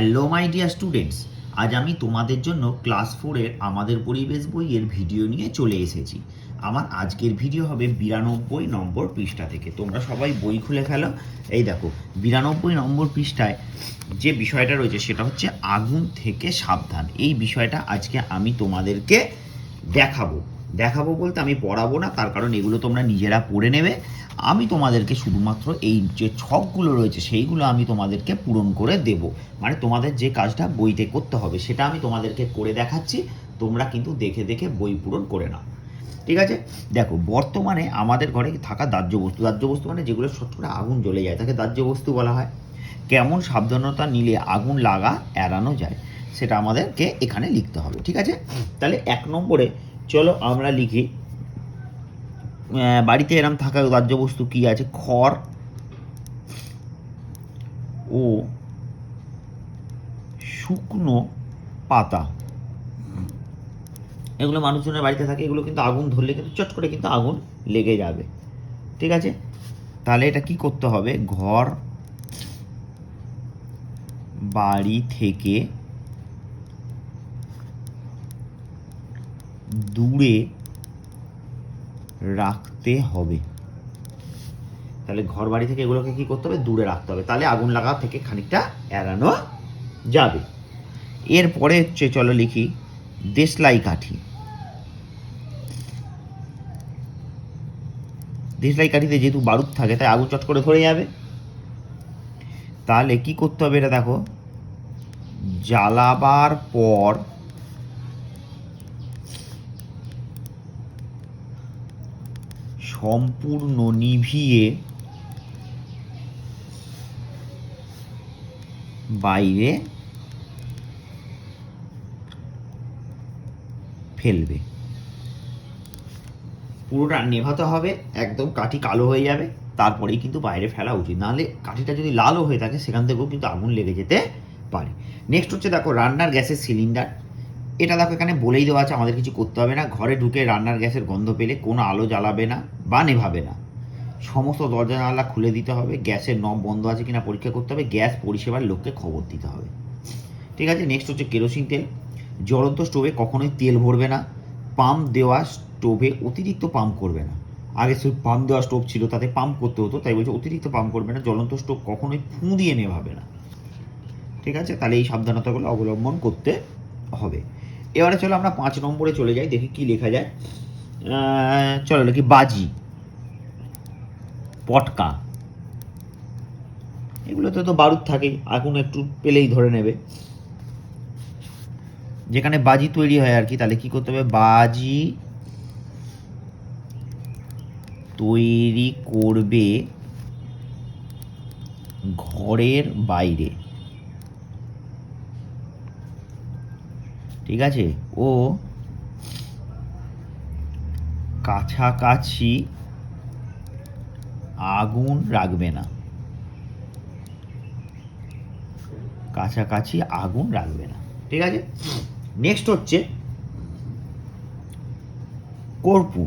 Hello my dear students আজ আমি তোমাদের জন্য ক্লাস ফোরের আমাদের পরিবেশ বইয়ের ভিডিও নিয়ে চলে এসেছি। আমার আজকের ভিডিও হবে বিরানব্বই নম্বর পৃষ্ঠা থেকে। তোমরা সবাই বই খুলে ফেলো। এই দেখো, বিরানব্বই নম্বর পৃষ্ঠায় যে বিষয়টা রয়েছে সেটা হচ্ছে আগুন থেকে সাবধান। এই বিষয়টা আজকে আমি তোমাদেরকে দেখাবো। দেখাবো বলতে আমি পড়াবো না, তার কারণ এগুলো তোমরা নিজেরা পড়ে নেবে। আমি তোমাদেরকে শুধুমাত্র এই যে ছকগুলো রয়েছে, সেইগুলো আমি তোমাদেরকে পূরণ করে দেব। মানে তোমাদের যে কাজটা বইতে করতে হবে, সেটা আমি তোমাদেরকে করে দেখাচ্ছি, তোমরা কিন্তু দেখে দেখে বই পূরণ করে নাও। ঠিক আছে? দেখো, বর্তমানে আমাদের ঘরে থাকা দাহ্য বস্তু দাহ্য বস্তু মানে যেগুলো ছোট করে আগুন জ্বলে যায়, তাকে দাহ্য বস্তু বলা হয়। কেমন সাবধানতা নিলে আগুন লাগা, এড়ানো যায়, সেটা আমাদেরকে এখানে লিখতে হবে। ঠিক আছে? তাহলে এক নম্বরে চলো আমরা লিখি। বাড়িতে এরম থাকা বস্তু কি আছে? খড়। ও। শুকনো পাতা। এগুলো মানুষজনের বাড়িতে থাকে, এগুলো কিন্তু আগুন ধরলে কিন্তু চট করে কিন্তু আগুন লেগে যাবে। ঠিক আছে? তাহলে এটা কি করতে হবে? ঘর। বাড়ি থেকে দূরে রাখতে হবে। তাহলে ঘর বাড়ি থেকে এগুলোকে কি করতে হবে? দূরে রাখতে হবে। তাহলে আগুন লাগা থেকে খানিকটা এড়ানো যাবে। এরপরে হচ্ছে চলো লিখি, দেশলাই কাঠি। দেশলাই কাঠিতে যেহেতু বারুদ থাকে, তাই আগুন চট করে ধরে যাবে। তাহলে কি করতে হবে এটা দেখো? জ্বালাবার পর সম্পূর্ণ নিভিয়ে বাইরে ফেলবে। পুরোটা নেভাতে হবে, একদম কাঠি কালো হয়ে যাবে, তারপরেই কিন্তু বাইরে ফেলা উচিত। নাহলে কাঠিটা যদি লালও হয়ে থাকে, সেখান থেকেও কিন্তু আগুন লেগে যেতে পারে। নেক্সট হচ্ছে, দেখো, রান্নার গ্যাসের সিলিন্ডার এটা দেখো, এখানে বলেই দেওয়া আছে, আমাদের কিছু করতে হবে না। ঘরে ঢুকে রান্নার গ্যাসের গন্ধ পেলে কোনো আলো জ্বালাবে না বা নেভাবে না। সমস্ত দরজা জানালা খুলে দিতে হবে, গ্যাসের নব বন্ধ আছে কিনা পরীক্ষা করতে হবে, গ্যাস পরিষেবার লোককে খবর দিতে হবে। ঠিক আছে নেক্সট হচ্ছে কেরোসিন তেল। জ্বলন্ত স্টোভে কখনোই তেল ভরবে না পাম্প দেওয়া স্টোভে অতিরিক্ত পাম্প করবে না। আগে শুধু পাম্প দেওয়া স্টোভ ছিল, তাতে পাম্প করতে হতো, তাই বলছে অতিরিক্ত পাম্প করবে না, জ্বলন্ত স্টোভ কখনোই ফুঁ দিয়ে নেভাবে না। ঠিক আছে, তাহলে এই সাবধানতাগুলো অবলম্বন করতে হবে। এবারে চলো আমরা পাঁচ নম্বরে চলে যাই, দেখি কি লেখা যায়। চলো লিখি বাজি। পটকা। এগুলোতে তো বারুদ থাকেই, আগুন একটু পেলেই ধরে নেবে। যেখানে বাজি তৈরি হয় আর কি, তাহলে কি করতে হবে? বাজি তৈরি করবে ঘরের বাইরে। ঠিক আছে? ও কাছাকাছি আগুন রাখবে না। কাছাকাছি আগুন রাখবে না। ঠিক আছে? নেক্সট হচ্ছে কর্পূর।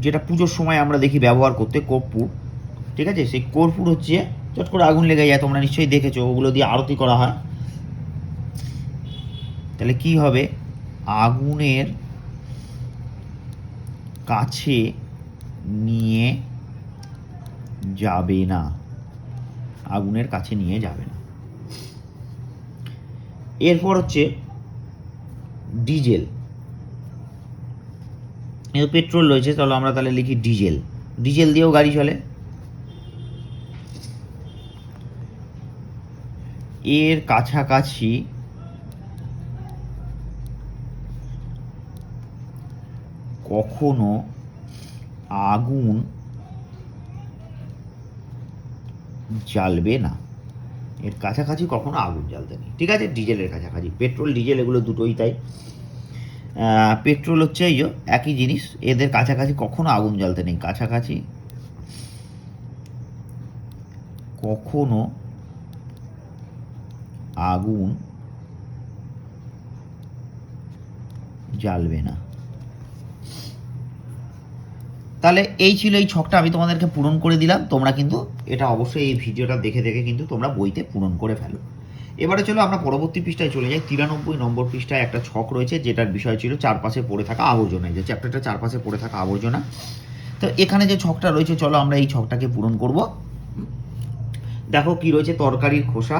যেটা পুজোর সময় আমরা দেখি ব্যবহার করতে, কর্পূর। ঠিক আছে? সেই কর্পূর হচ্ছে, চট করে আগুন লেগে যায়, তোমরা নিশ্চয়ই দেখেছ, ওগুলো দিয়ে আরতি করা হয়। তাহলে কি হবে? আগুনের কাছে নিয়ে যাবে না। আগুনের কাছে নিয়ে যাবে না। এরপর হচ্ছে ডিজেল। পেট্রোল রয়েছে, চলো আমরা তাহলে লিখি ডিজেল। ডিজেল দিয়েও গাড়ি চলে। এর কাছাকাছি কখনো আগুন জ্বালবে না। এর কাছাকাছি কখনো আগুন জ্বালতে নেই। ঠিক আছে? ডিজেলের কাছাকাছি। পেট্রোল, ডিজেল এগুলো দুটোই তাই। পেট্রোল হচ্ছে এই একই জিনিস। এদের কাছাকাছি কখনো আগুন জ্বালতে নেই। কাছাকাছি কখনো আগুন জ্বালবে না। তাহলে এই ছিল এই ছকটা, আমি তোমাদেরকে পূরণ করে দিলাম। তোমরা কিন্তু এটা অবশ্যই এই ভিডিওটা দেখে দেখে কিন্তু তোমরা বইতে পূরণ করে ফেলো। এবারে চলো আমরা পরবর্তী পৃষ্ঠায় চলে যাই। তিরানব্বই নম্বর পৃষ্ঠায় একটা ছক রয়েছে, যেটার বিষয় ছিল চারপাশে পড়ে থাকা আবর্জনা। যে চ্যাপ্টারটা চারপাশে পড়ে থাকা আবর্জনা। তো এখানে যে ছকটা রয়েছে, চলো আমরা এই ছকটাকে পূরণ করব। দেখো কি রয়েছে, তরকারির খোসা।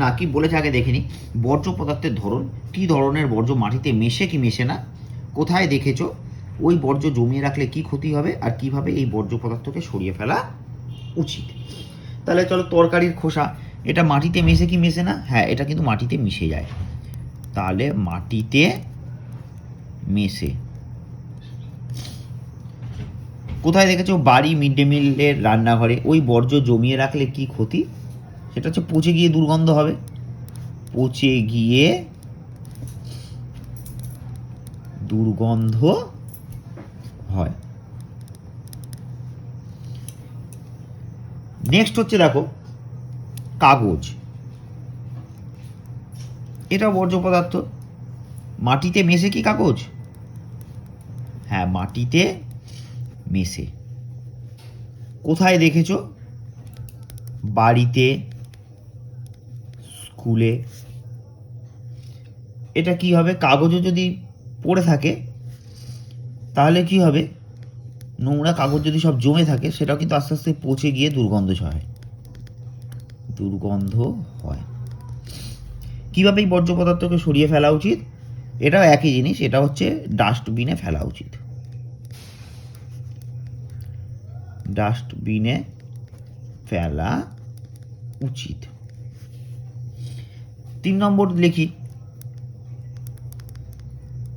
না, কি বলেছে আগে দেখিনি বর্জ্য পদার্থের ধরন, কি ধরনের বর্জ্য মাটিতে মেশে কি মেশে না? কোথায় দেখেছ? ওই বর্জ্য জমিয়ে রাখলে কি ক্ষতি হবে আর কীভাবে এই বর্জ্য পদার্থকে সরিয়ে ফেলা উচিত? তাহলে চলো তরকারির খোসা, এটা মাটিতে মেশে কি মেশে না? হ্যাঁ এটা কিন্তু মাটিতে মিশে যায়। তাহলে মাটিতে মেশে। কোথায় দেখেছ? বাড়ি মিড ডে মিলের রান্নাঘরে। ওই বর্জ্য জমিয়ে রাখলে কি ক্ষতি? সেটা হচ্ছে পচে গিয়ে দুর্গন্ধ হবে। পচে গিয়ে দুর্গন্ধ নেক্সট হচ্ছে দেখো, কাগজ। এটা বর্জ্য পদার্থ। মাটিতে মেশে কি কাগজ? হ্যাঁ মাটিতে মেশে। কোথায় দেখেছ? বাড়িতে, স্কুলে। এটা কি হবে? কাগজও যদি পড়ে থাকে তাহলে কি হবে? নোংরা কাগজ যদি সব জমে থাকে, সেটাও কিন্তু আস্তে আস্তে পচে গিয়ে দুর্গন্ধ ছড়ায়। দুর্গন্ধ হয়। কীভাবে এই বর্জ্য পদার্থকে সরিয়ে ফেলা উচিত? এটাও একই জিনিস, এটা হচ্ছে ডাস্টবিনে ফেলা উচিত। ডাস্টবিনে ফেলা উচিত। তিন নম্বর লিখি।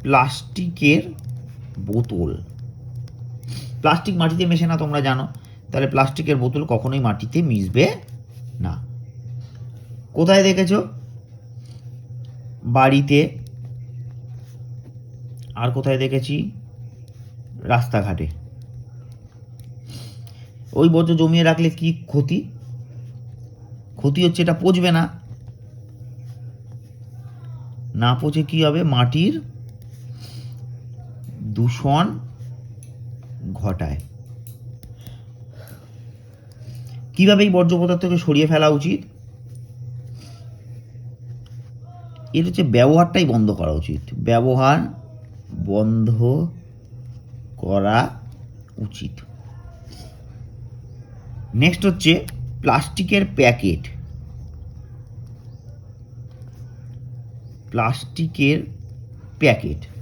প্লাস্টিকের বোতল। প্লাস্টিক মাটিতে মেশে না, তোমরা জানো। তাহলে প্লাস্টিকের বোতল কখনোই মাটিতে মিশবে না। কোথায় দেখেছ? বাড়িতে। আর কোথায় দেখেছি? রাস্তাঘাটে। ওই বর্জ্য জমিয়ে রাখলে কি ক্ষতি? ক্ষতি হচ্ছে এটা পচবে না। না পচে কি হবে? মাটির দূষণ ঘটায়। কীভাবে এই বর্জ্য পদার্থকে সরিয়ে ফেলা উচিত? এর হচ্ছে ব্যবহারটাই বন্ধ করা উচিত। ব্যবহার বন্ধ করা উচিত। নেক্সট হচ্ছে প্লাস্টিকের প্যাকেট। প্লাস্টিকের প্যাকেট।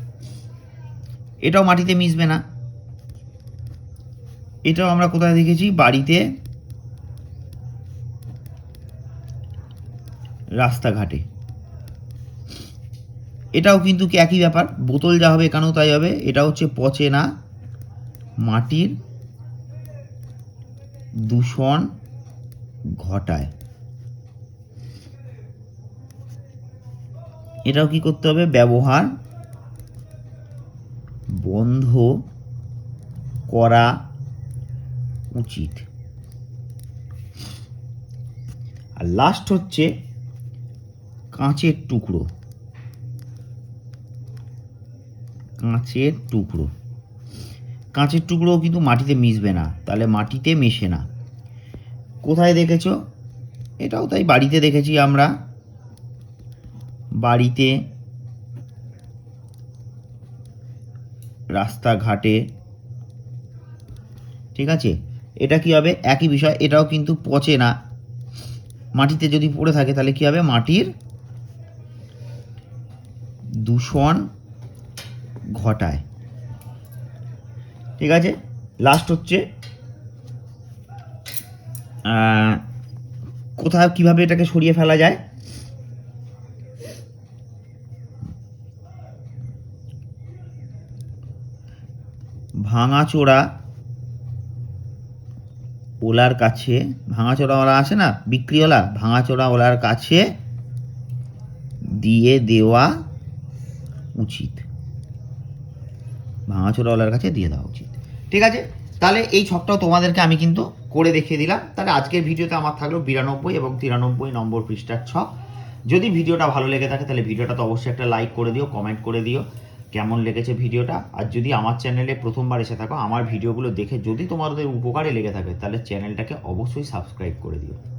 এটাও মাটিতে মিশবে না। এটাও আমরা কোথায় দেখেছি? বাড়িতে রাস্তাঘাটে। এটাও কিন্তু একই ব্যাপার? বোতল যা হবে এখানেও তাই হবে। এটা হচ্ছে পচে না। মাটির দূষণ ঘটায়। এটাও কি করতে হবে? ব্যবহার বন্ধ করা উচিত। আর লাস্ট হচ্ছে কাঁচের টুকরো। কাঁচের টুকরো। কাঁচের টুকরো কিন্তু মাটিতে মিশবে না, তাহলে মাটিতে মেশে না। কোথায় দেখেছ? এটাও তাই বাড়িতে দেখেছি আমরা। বাড়িতে রাস্তাঘাটে। ঠিক আছে? এটা কি হবে? একই বিষয়, এটাও কিন্তু পচে না। মাটিতে যদি পড়ে থাকে, তাহলে কি হবে? মাটির দূষণ ঘটায়। ঠিক আছে? লাস্ট হচ্ছে কোথায়, কীভাবে এটাকে সরিয়ে ফেলা যায়? ভাঙাচোরা ওলার কাছে, ভাঙাচোরা ওলা আছে না? বিক্রিওয়ালা ভাঙাচোরা ওলার কাছে দিয়ে দেওয়া উচিত। ভাঙাচোরাওয়ালার কাছে দিয়ে দেওয়া উচিত। ঠিক আছে? তাহলে এই ছকটাও তোমাদেরকে আমি কিন্তু করে দেখিয়ে দিলাম। তাহলে আজকের ভিডিওতে আমার থাকল বিরানব্বই এবং তিরানব্বই নম্বর পৃষ্ঠার ছক। যদি ভিডিওটা ভালো লেগে থাকে, তাহলে ভিডিওটা তো অবশ্যই একটা লাইক করে দিও, কমেন্ট করে দিও। কেমন লেগেছে ভিডিওটা? আর যদি আমার চ্যানেলে প্রথমবার এসে থাকো, আমার ভিডিওগুলো দেখে যদি তোমাদের উপকারে লেগে থাকে, তাহলে চ্যানেলটাকে অবশ্যই সাবস্ক্রাইব করে দিও।